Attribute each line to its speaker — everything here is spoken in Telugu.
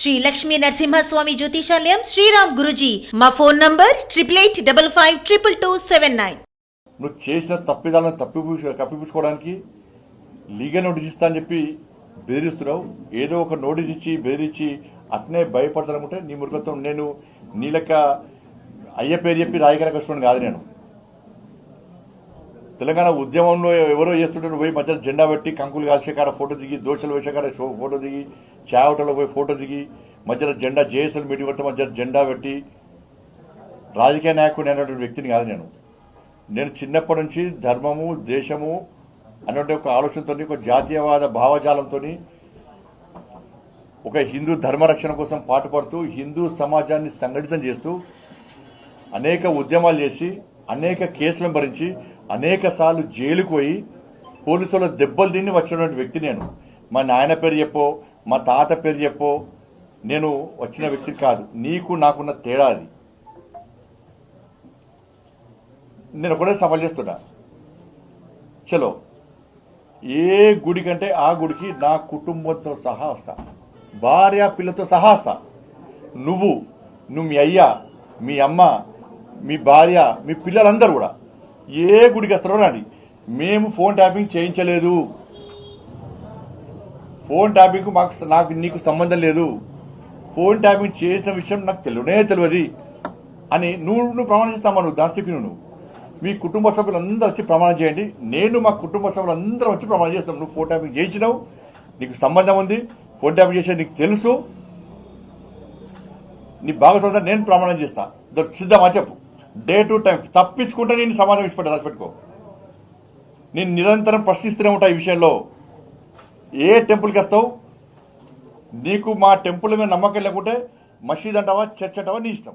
Speaker 1: శ్రీ లక్ష్మీ నరసింహస్వామి జ్యోతిషాలయం శ్రీరామ్ గురుజీ. మా phone number triple eight double five triple two seven nine
Speaker 2: నువ్వు చేసిన తప్పిదాలను తప్పిపు కప్పిపుచ్చుకోవడానికి లీగల్ నోటీస్ ఇస్తా అని చెప్పి బెదిరిస్తున్నావు. ఏదో ఒక నోటీస్ ఇచ్చి బెదిరించి అట్నే భయపడతానుకుంటే నీ మురుగత్వం నేను నీ లెక్క అయ్య పేరు చెప్పి రాయగల కష్టం కాదు నేను. తెలంగాణ ఉద్యమంలో ఎవరో చేస్తుంటే పోయి మధ్యలో జెండా పెట్టి కంకులు కాల్చేకాడ ఫోటో దిగి దోశలు వేసే కాడ ఫోటో దిగి చావటలో పోయి ఫోటో దిగి మధ్యలో జెండా జేఎస్ఎల్ మీటింగ్ పెడితే మధ్యలో జెండా పెట్టి రాజకీయ నాయకుడు అనేటువంటి వ్యక్తిని కాదు నేను. నేను చిన్నప్పటి నుంచి ధర్మము దేశము అనేటువంటి ఒక ఆలోచనతో ఒక జాతీయవాద భావజాలంతో ఒక హిందూ ధర్మ రక్షణ కోసం పాటుపడుతూ హిందూ సమాజాన్ని సంఘటితం చేస్తూ అనేక ఉద్యమాలు చేసి అనేక కేసులను భరించి అనేక సార్లు జైలుకు పోయి పోలీసుల దెబ్బలు తిని వచ్చినటువంటి వ్యక్తి నేను. మా నాయన పేరు చెప్పో మా తాత పేరు చెప్పో. నేను వచ్చిన వ్యక్తి కాదు. నీకు నాకున్న తేడా అది. నేను ఒకటే సవాల్ చేస్తున్నా. చలో ఏ గుడి కంటే ఆ గుడికి నా కుటుంబంతో సహా వస్తా. భార్య పిల్లతో సహా వస్తా. నువ్వు నువ్వు మీ అయ్య మీ అమ్మ మీ భార్య మీ పిల్లలందరూ కూడా ఏ గుడికి వస్తారో రండి. మేము ఫోన్ ట్యాపింగ్ చేయించలేదు. ఫోన్ ట్యాపింగ్ మాకు నాకు నీకు సంబంధం లేదు. ఫోన్ ట్యాపింగ్ చేసిన విషయం నాకు తెలియనే తెలియదు. అని నువ్వు నువ్వు ప్రమాణం చేస్తామా నువ్వు దాస్తికి నువ్వు? మీ కుటుంబ సభ్యులందరూ వచ్చి ప్రమాణం చేయండి. నేను మా కుటుంబ సభ్యులందరూ వచ్చి ప్రమాణం చేస్తాం. నువ్వు ఫోన్ ట్యాపింగ్ చేయించినావు. నీకు సంబంధం ఉంది. ఫోన్ ట్యాపింగ్ చేసే నీకు తెలుసు. నీ భాగస్వామ్యం నేను ప్రమాణం చేస్తా. సిద్ధమా చెప్పు. డే టు టైం తప్పించుకుంటే నేను సమాజం ఇచ్చిపెట్ట దాచిపెట్టుకో. నేను నిరంతరం ప్రశ్నిస్తూనే ఉంటా ఈ విషయంలో. ఏ టెంపుల్కి వస్తావు? నీకు మా టెంపుల్ మీద నమ్మకం లేకుంటే మసీద్ అంటావా చర్చ్ అంటావా నీ ఇష్టం.